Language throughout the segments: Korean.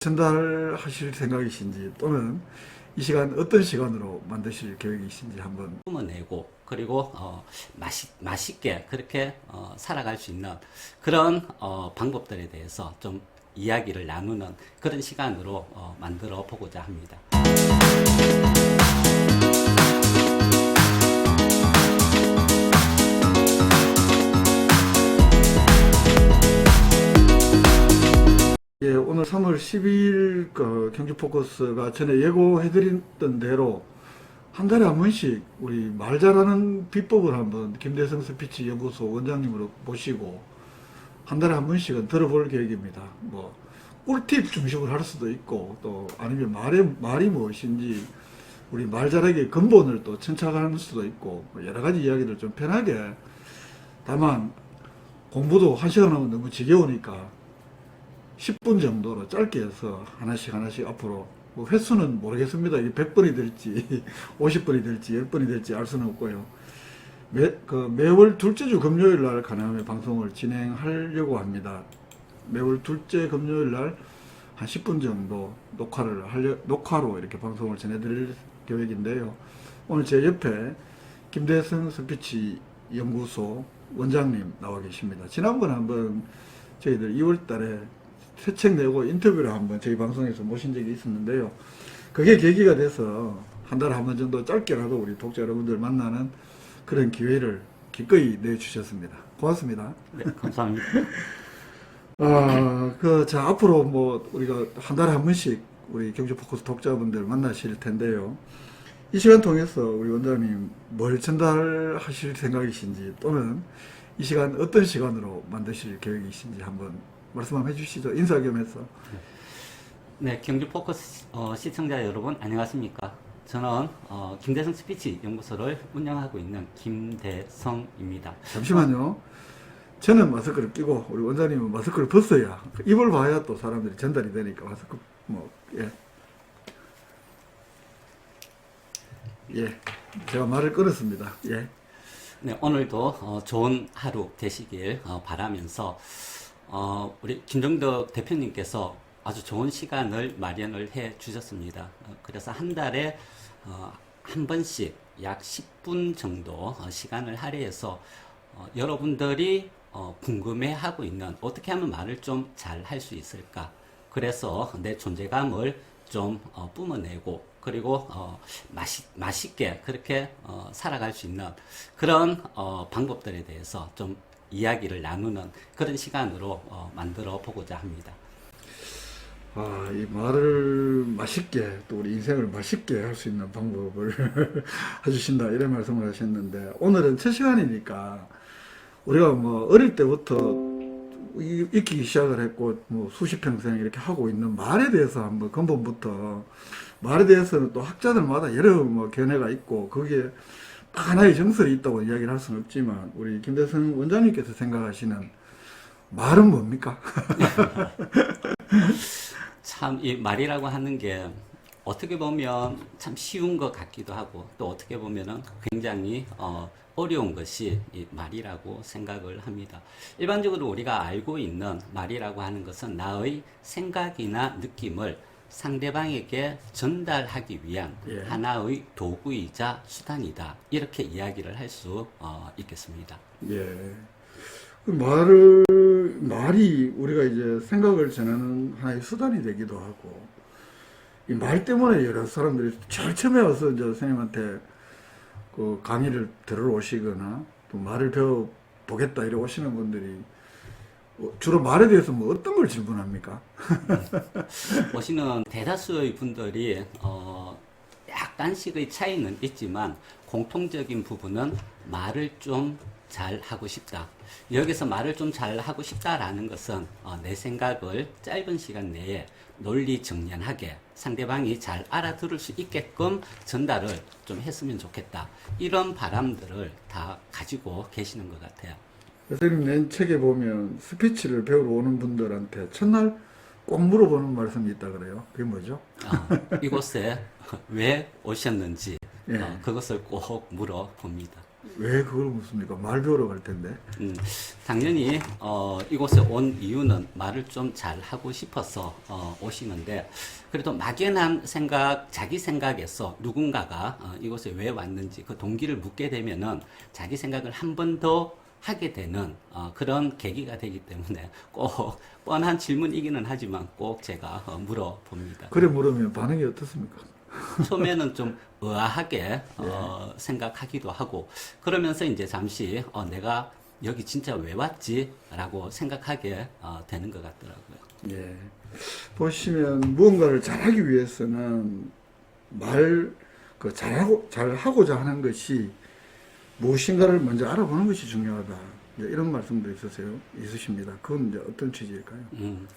전달하실 생각이신지 또는 이 시간 어떤 시간으로 만드실 계획이신지 한번 뿜어내고 그리고 어, 맛있, 맛있게 그렇게 어, 살아갈 수 있는 그런 어, 방법들에 대해서 좀 이야기를 나누는 그런 시간으로 어, 만들어 보고자 합니다. 오늘 3월 10일 그 경주 포커스가 전에 예고해드렸던 대로 한 달에 한 번씩 우리 말 잘하는 비법을 한번 김대성 스피치 연구소 원장님으로 모시고 한 달에 한 번씩은 들어볼 계획입니다. 뭐 꿀팁 중심으로 할 수도 있고 또 아니면 말의 말이 무엇인지 우리 말 잘하기의 근본을 또 천착하는 수도 있고 뭐 여러 가지 이야기를 좀 편하게 다만 공부도 한 시간 하면 너무 지겨우니까 10분 정도로 짧게 해서 하나씩 하나씩 앞으로 뭐 횟수는 모르겠습니다. 이게 100번이 될지 50번이 될지 10번이 될지 알 수는 없고요. 매, 그 매월 둘째 주 금요일 날 가능하면 방송을 진행하려고 합니다. 매월 둘째 금요일 날 한 10분 정도 녹화를 하려, 녹화로 이렇게 방송을 전해드릴 계획인데요. 오늘 제 옆에 김대성 스피치 연구소 원장님 나와 계십니다. 지난번에 한번 저희들 2월 달에 새 책 내고 인터뷰를 한번 저희 방송에서 모신 적이 있었는데요. 그게 계기가 돼서 한 달에 한 번 정도 짧게라도 우리 독자 여러분들 만나는 그런 기회를 기꺼이 내주셨습니다. 고맙습니다. 네, 감사합니다. 아, 그, 자, 앞으로 뭐, 우리가 한 달에 한 번씩 우리 경주 포커스 독자분들 만나실 텐데요. 이 시간 통해서 우리 원장님 뭘 전달하실 생각이신지 또는 이 시간 어떤 시간으로 만드실 계획이신지 한번 말씀 한번 해주시죠. 인사 겸해서. 네, 경주 포커스 어, 시청자 여러분 안녕하십니까? 저는 어, 김대성 스피치 연구소를 운영하고 있는 김대성입니다. 잠시만요. 저는 마스크를 끼고 우리 원장님은 마스크를 벗어야 입을 봐야 또 사람들이 전달이 되니까 마스크 뭐 예. 예. 제가 말을 끊었습니다. 예. 네, 오늘도 어, 좋은 하루 되시길 어, 바라면서 어, 우리 김정덕 대표님께서 아주 좋은 시간을 마련을 해 주셨습니다. 어, 그래서 한 달에 어, 한 번씩 약 10분 정도 어, 시간을 할애해서 어, 여러분들이 어, 궁금해하고 있는 어떻게 하면 말을 좀 잘 할 수 있을까? 그래서 내 존재감을 좀 어, 뿜어내고 그리고 어, 맛있, 맛있게 그렇게 어, 살아갈 수 있는 그런 어, 방법들에 대해서 좀 이야기를 나누는 그런 시간으로 어, 만들어 보고자 합니다. 아, 이 말을 맛있게 또 우리 인생을 맛있게 할 수 있는 방법을 해주신다 이런 말씀을 하셨는데 오늘은 첫 시간이니까 우리가 뭐 어릴 때부터 이- 익히기 시작을 했고 뭐 수십 평생 이렇게 하고 있는 말에 대해서 한번 근본부터 말에 대해서는 또 학자들마다 여러 뭐 견해가 있고 거기에 딱 하나의 정설이 있다고 이야기를 할 수는 없지만 우리 김대성 원장님께서 생각하시는 말은 뭡니까? 참 이 말이라고 하는 게 어떻게 보면 참 쉬운 것 같기도 하고 또 어떻게 보면은 굉장히 어, 어려운 것이 이 말이라고 생각을 합니다. 일반적으로 우리가 알고 있는 말이라고 하는 것은 나의 생각이나 느낌을 상대방에게 전달하기 위한 예. 하나의 도구이자 수단이다. 이렇게 이야기를 할수 어, 있겠습니다. 예. 그 말을, 말이 우리가 이제 생각을 전하는 하나의 수단이 되기도 하고, 이 말 때문에 여러 사람들이 제일 처음에 와서 이제 선생님한테 그 강의를 들으러 오시거나 또 말을 배워보겠다 이래 오시는 분들이 어, 주로 말에 대해서 뭐 어떤 걸 질문합니까? 보시는 대다수의 분들이 어, 약간씩의 차이는 있지만 공통적인 부분은 말을 좀 잘 하고 싶다. 여기서 말을 좀 잘 하고 싶다라는 것은 어, 내 생각을 짧은 시간 내에 논리 정연하게 상대방이 잘 알아들을 수 있게끔 전달을 좀 했으면 좋겠다. 이런 바람들을 다 가지고 계시는 것 같아요. 선생님 낸 책에 보면 스피치를 배우러 오는 분들한테 첫날 꼭 물어보는 말씀이 있다 그래요. 그게 뭐죠? 어, 이곳에 왜 오셨는지 예. 어, 그것을 꼭 물어봅니다. 왜 그걸 묻습니까? 말 배우러 갈 텐데. 음, 당연히 어, 이곳에 온 이유는 말을 좀 잘 하고 싶어서 어, 오시는데 그래도 막연한 생각, 자기 생각에서 누군가가 어, 이곳에 왜 왔는지 그 동기를 묻게 되면은 자기 생각을 한 번 더 하게 되는 어, 그런 계기가 되기 때문에 꼭 뻔한 질문이기는 하지만 꼭 제가 어, 물어봅니다. 그래 물으면 반응이 어떻습니까? 처음에는 좀 의아하게 어, 생각하기도 하고 그러면서 이제 잠시 어, 내가 여기 진짜 왜 왔지라고 생각하게 어, 되는 것 같더라고요. 예. 보시면 무언가를 잘하기 위해서는 말, 그 잘하고, 잘하고자 하는 것이 무엇인가를 먼저 알아보는 것이 중요하다. 이런 말씀도 있으세요. 있으십니다. 그건 이제 어떤 취지일까요? 음,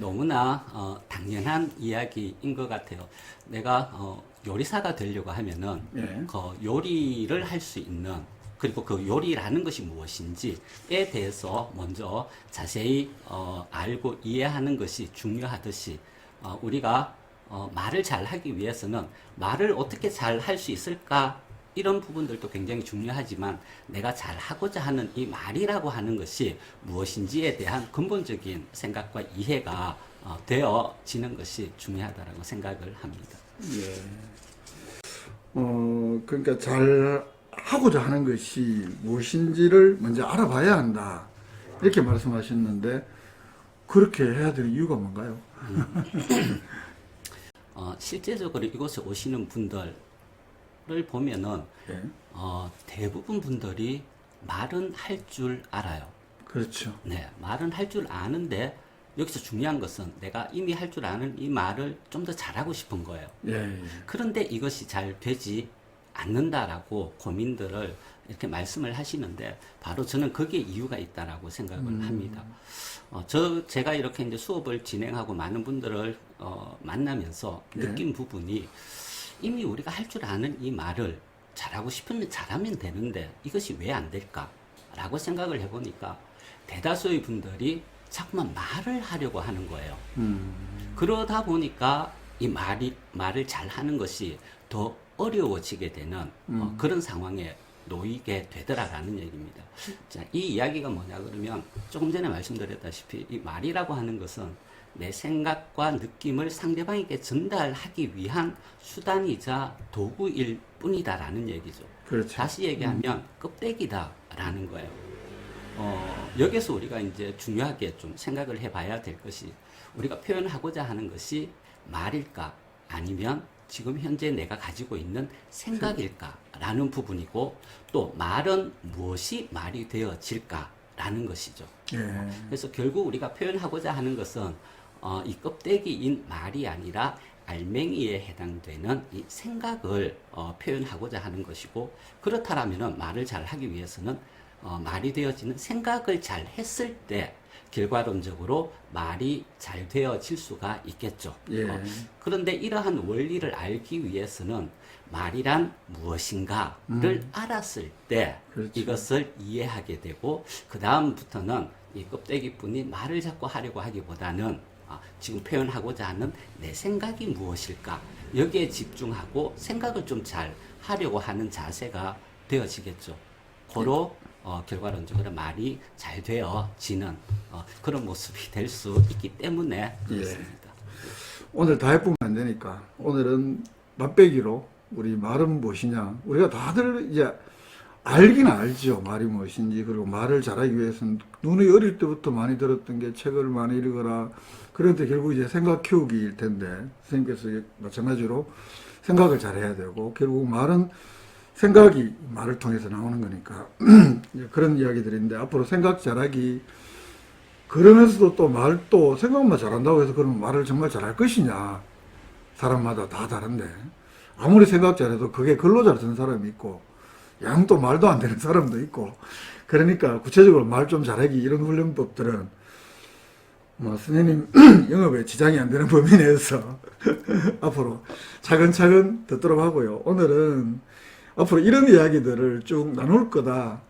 너무나 어, 당연한 이야기인 것 같아요. 내가 어, 요리사가 되려고 하면은 예. 그 요리를 할 수 있는 그리고 그 요리라는 것이 무엇인지에 대해서 먼저 자세히 어, 알고 이해하는 것이 중요하듯이 어, 우리가 어, 말을 잘 하기 위해서는 말을 어떻게 잘 할 수 있을까 이런 부분들도 굉장히 중요하지만 내가 잘 하고자 하는 이 말이라고 하는 것이 무엇인지에 대한 근본적인 생각과 이해가 어, 되어지는 것이 중요하다라고 생각을 합니다. 예. 어, 그러니까 잘 하고자 하는 것이 무엇인지를 먼저 알아봐야 한다. 이렇게 말씀하셨는데, 그렇게 해야 될 이유가 뭔가요? 어, 실제적으로 이곳에 오시는 분들 을 보면은 예. 어, 대부분 분들이 말은 할 줄 알아요. 그렇죠. 네, 말은 할 줄 아는데 여기서 중요한 것은 내가 이미 할 줄 아는 이 말을 좀 더 잘하고 싶은 거예요. 예, 예. 그런데 이것이 잘 되지 않는다라고 고민들을 이렇게 말씀을 하시는데 바로 저는 거기에 이유가 있다라고 생각을 합니다. 어, 저 제가 이렇게 이제 수업을 진행하고 많은 분들을 어, 만나면서 네. 느낀 부분이 이미 우리가 할 줄 아는 이 말을 잘하고 싶으면 잘하면 되는데 이것이 왜 안 될까 라고 생각을 해보니까 대다수의 분들이 자꾸만 말을 하려고 하는 거예요. 음, 그러다 보니까 이 말이 말을 잘 하는 것이 더 어려워지게 되는 어, 그런 상황에 놓이게 되더라라는 얘기입니다. 자, 이 이야기가 뭐냐 그러면 조금 전에 말씀드렸다시피 이 말이라고 하는 것은 내 생각과 느낌을 상대방에게 전달하기 위한 수단이자 도구일 뿐이다라는 얘기죠. 그렇죠. 다시 얘기하면 껍데기다라는 거예요. 어, 여기서 우리가 이제 중요하게 좀 생각을 해봐야 될 것이 우리가 표현하고자 하는 것이 말일까 아니면 지금 현재 내가 가지고 있는 생각일까라는 부분이고 또 말은 무엇이 말이 되어질까라는 것이죠. 예. 그래서 결국 우리가 표현하고자 하는 것은 어, 이 껍데기인 말이 아니라 알맹이에 해당되는 이 생각을 어, 표현하고자 하는 것이고 그렇다라면 말을 잘 하기 위해서는 어, 말이 되어지는 생각을 잘 했을 때 결과론적으로 말이 잘 되어질 수가 있겠죠. 예. 어, 그런데 이러한 원리를 알기 위해서는 말이란 무엇인가를 알았을 때 그렇죠. 이것을 이해하게 되고 그 다음부터는 이 껍데기뿐이 말을 자꾸 하려고 하기보다는 아, 지금 표현하고자 하는 내 생각이 무엇일까 여기에 집중하고 생각을 좀 잘 하려고 하는 자세가 되어지겠죠. 고로 어, 결과론적으로 말이 잘 되어지는 어, 그런 모습이 될 수 있기 때문에 그렇습니다. 오늘 다 해보면 안 되니까 오늘은 맛배기로 우리 말은 무엇이냐 우리가 다들 이제 알긴 알죠. 말이 무엇인지. 그리고 말을 잘하기 위해서는 눈이 어릴 때부터 많이 들었던 게 책을 많이 읽어라. 그런데 결국 이제 생각 키우기일 텐데 선생님께서 마찬가지로 생각을 잘해야 되고 결국 말은 생각이 말을 통해서 나오는 거니까 그런 이야기들인데 앞으로 생각 잘하기 그러면서도 또말또 생각만 잘한다고 해서 그러면 말을 정말 잘할 것이냐. 사람마다 다 다른데. 아무리 생각 잘해도 그게 글로 잘 쓰는 사람이 있고 양또 말도 안 되는 사람도 있고. 그러니까 구체적으로 말 좀 잘하기 이런 훈련법들은 뭐 선생님 영업에 지장이 안 되는 범위 내에서 앞으로 차근차근 듣도록 하고요. 오늘은 앞으로 이런 이야기들을 쭉 나눌 거다.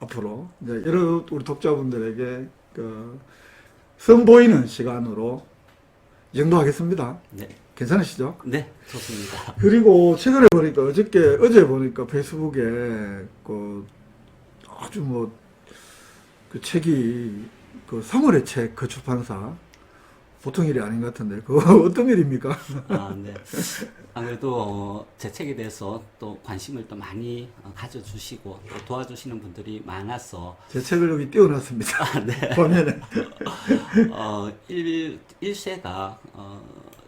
앞으로 이제 여러 우리 독자분들에게 그 선보이는 시간으로 이 정도 하겠습니다. 네, 괜찮으시죠? 네, 좋습니다. 그리고 최근에 보니까 어저께 어제 보니까 페이스북에 그 아주 뭐 그 책이 그 3월의 책그 출판사 보통 일이 아닌 것 같은데 그거 어떤 일입니까? 아, 네. 아무래도 어, 제 책에 대해서 또 관심을 또 많이 어, 가져주시고 또 도와주시는 분들이 많아서 제 책을 여기 띄워놨습니다. 아, 네. 화면에 어, 1, 일쇄가 어,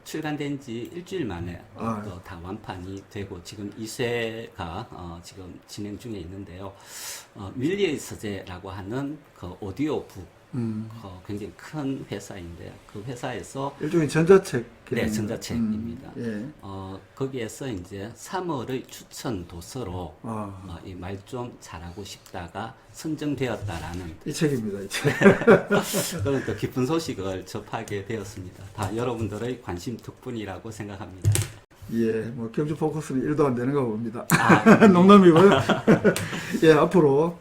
출간된 지 일주일 만에 아. 또 다 완판이 되고 지금 2쇄가 어, 지금 진행 중에 있는데요. 어, 윌리의 서재라고 하는 그 오디오북 음, 어, 굉장히 큰 회사인데 그 회사에서 일종의 전자책. 네, 전자책입니다. 음, 어, 거기에서 이제 3월의 추천 도서로 예. 아, 어, 말좀 잘하고 싶다가 선정되었다라는 이 책입니다. 이 책. 그런 또 기쁜 소식을 접하게 되었습니다. 다 여러분들의 관심 덕분이라고 생각합니다. 예, 뭐 경주 포커스는 일도 안 되는가 봅니다. 아, 농담이고요. 예, 앞으로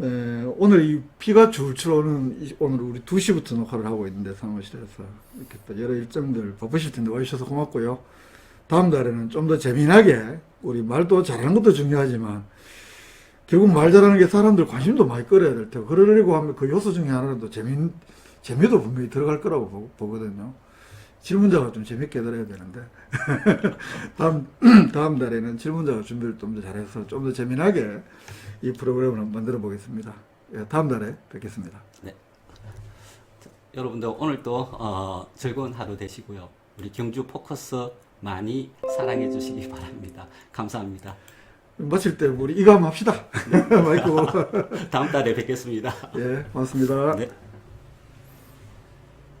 에, 오늘 이 비가 줄줄 오는 이- 오늘 우리 2시부터 녹화를 하고 있는데 사무실에서 이렇게 또 여러 일정들 바쁘실 텐데 와주셔서 고맙고요. 다음 달에는 좀 더 재미나게 우리 말도 잘하는 것도 중요하지만 결국 말 잘하는 게 사람들 관심도 많이 끌어야 될 테고 그러려고 하면 그 요소 중에 하나는 또 재미 재미도 분명히 들어갈 거라고 보, 보거든요. 질문자가 좀 재밌게 들어야 되는데 다음 다음 달에는 질문자가 준비를 좀 더 잘해서 좀 더 재미나게 이 프로그램을 한번 만들어 보겠습니다. 예, 다음 달에 뵙겠습니다. 여러분들 오늘도 어, 즐거운 하루 되시고요. 우리 경주 포커스 많이 사랑해 주시기 바랍니다. 감사합니다. 마칠 때 우리 이거 한번 합시다. 마이크. 다음 달에 뵙겠습니다. 예, 고맙습니다. 네.